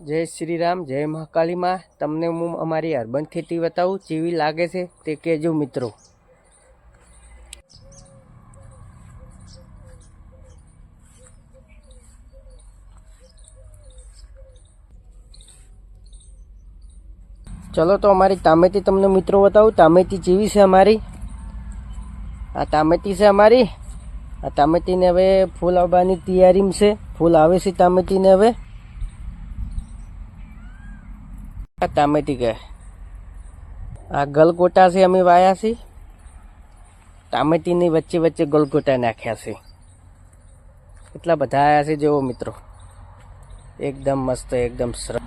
જય શ્રી રામ જય મહાકાલીમાં. તમને હું અમારી અર્બન ખેતી બતાવું, જેવી લાગે છે તે કહેજો મિત્રો. ચલો તો અમારી તામેતી તમને મિત્રો બતાવું. તામેતી જેવી છે અમારી. આ તામેતી છે અમારી. આ તામેતીને હવે ફૂલ આવવાની તૈયારીમાં છે. ફૂલ આવે છે તામેતીને હવે. તામેતી કે આ ગલગોટાથી અમે વાયા છે. ટામેટીની વચ્ચે વચ્ચે ગલગોટા નાખ્યા છે. એટલા બધા આવ્યા છે જેવો મિત્રો. એકદમ મસ્ત, એકદમ સરસ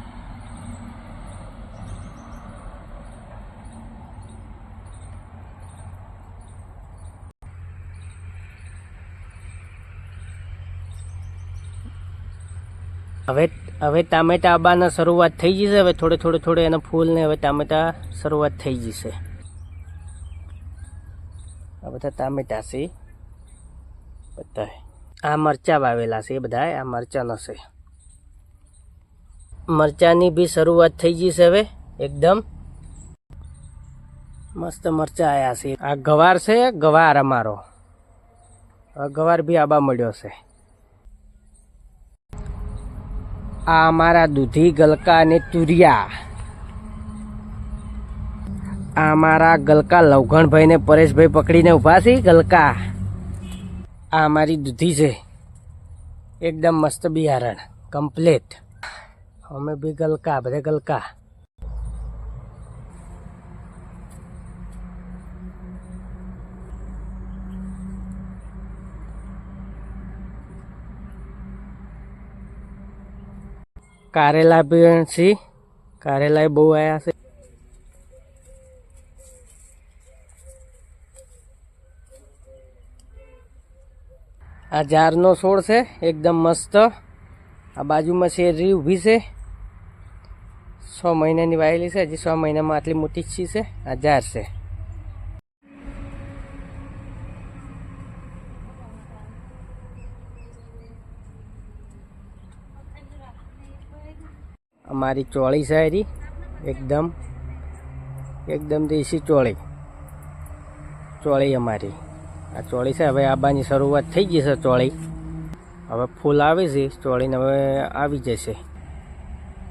હવે હવે ટામેટા આબાના શરૂઆત થઈ જશે હવે થોડે થોડે થોડે એના ફૂલને હવે ટામેટા શરૂઆત થઈ જશે આ બધા ટામેટા છે. બધા આ મરચા વાવેલા છે એ બધા આ મરચાનો છે. મરચાની બી શરૂઆત થઈ જશે હવે, એકદમ. મસ્ત મરચા આવ્યા છે. આ ગવાર છે, ગવાર અમારો. ગવાર બી આબા મળ્યો છે. આ અમારા દૂધી ગલકા અને તુરિયા. આ મારા ગલકા લવઘણભાઈ ને પરેશભાઈ પકડીને ઊભા છે, ગલકા. આ મારી દૂધી છે. એકદમ મસ્ત બિયારણ કમ્પ્લેટ અમે બી ગલકા, બધે ગલકા. કારેલા બી છે. કારેલા બહુ આવ્યા છે. આ ઝાડનો છોડ છે, એકદમ મસ્ત. આ બાજુમાં શેરરી ઊભી છે. છ મહિનાની વાયેલી છે, હજી છ મહિનામાં આટલી મોટી છે આ ઝાડ છે. અમારી ચોળી સારી એકદમ એકદમ દેશી ચોળી. ચોળી અમારી. આ ચોળી છે, હવે આબાની શરૂઆત થઈ ગઈ છે ચોળી. હવે ફૂલ આવે છે, ચોળીને હવે આવી જશે.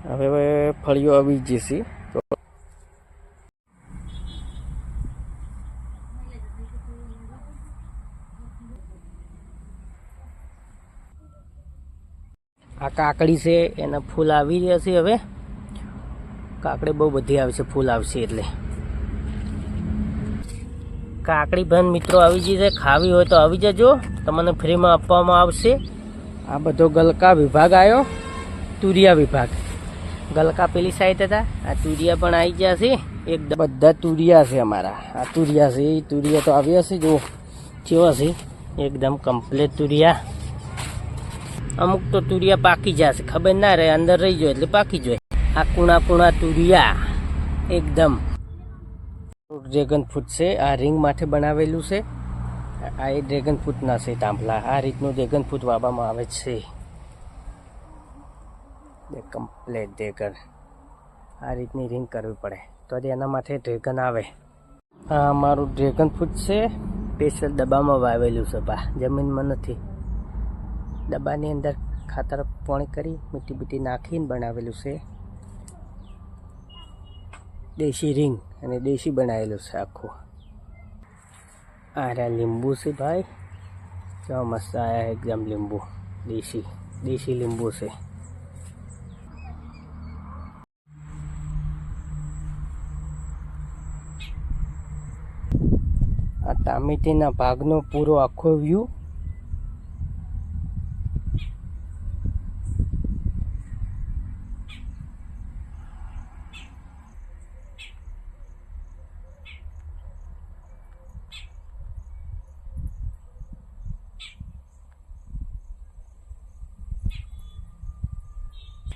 હવે ફળીઓ આવી જશે. આ કાકડી છે, એના ફૂલ આવી રહ્યા છે હવે. કાકડી બહુ બધી આવશે ફૂલ આવશે એટલે. કાકડી બહેન મિત્રો આવી જશે ખાવી હોય તો આવી જજો. તમને ફ્રીમાં આપવામાં આવશે. આ બધો ગલકા વિભાગ આવ્યો તુરિયા વિભાગ. ગલકા પેલી સાઈડ હતા, આ તુરિયા પણ આવી ગયા છે. એકદમ બધા તુરિયા છે અમારા. આ તુરિયા છે એ તુરિયા તો આવ્યા છે જો કેવા છે, એકદમ કમ્પ્લેટ તુરિયા. અમુક તો તુરિયા પાકી જશે. ખબર ના રહે, અંદર રહી જાય એટલે પાકી જાય. આ કુણા કુણા તુરિયા, એકદમ. ડ્રેગન ફ્રૂટ છે, આ રિંગ માટે બનાવેલું છે. આ એ ડ્રેગન ફ્રૂટના છે તાંભલા આ રીતનું ડ્રેગન ફ્રૂટ વાવવામાં આવે છે. Complete dragon. આ રીતની રિંગ કરવી પડે. તો જ એના માટે ડ્રેગન આવે. આ અમારું ડ્રેગન ફ્રૂટ છે, સ્પેશિયલ ડબ્બામાં વાવેલું છે, બા. જમીનમાં નથી. ડબ્બાની અંદર ખાતર પાણી કરી, મીઠી બીટી નાખીને બનાવેલું છે. દેશી રિંગ અને દેશી બનાવેલું છે આખું. આ રહ્યા લીંબુ છે ભાઈ. કેવા મસ્ત આયા એકદમ લીંબુ. દેશી દેશી લીંબુ છે. આ ટામેટીના ભાગનો પૂરો આખો વ્યૂ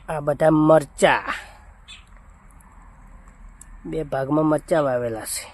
આ બધા મરચા. બે ભાગમાં મરચા વાવેલા છે.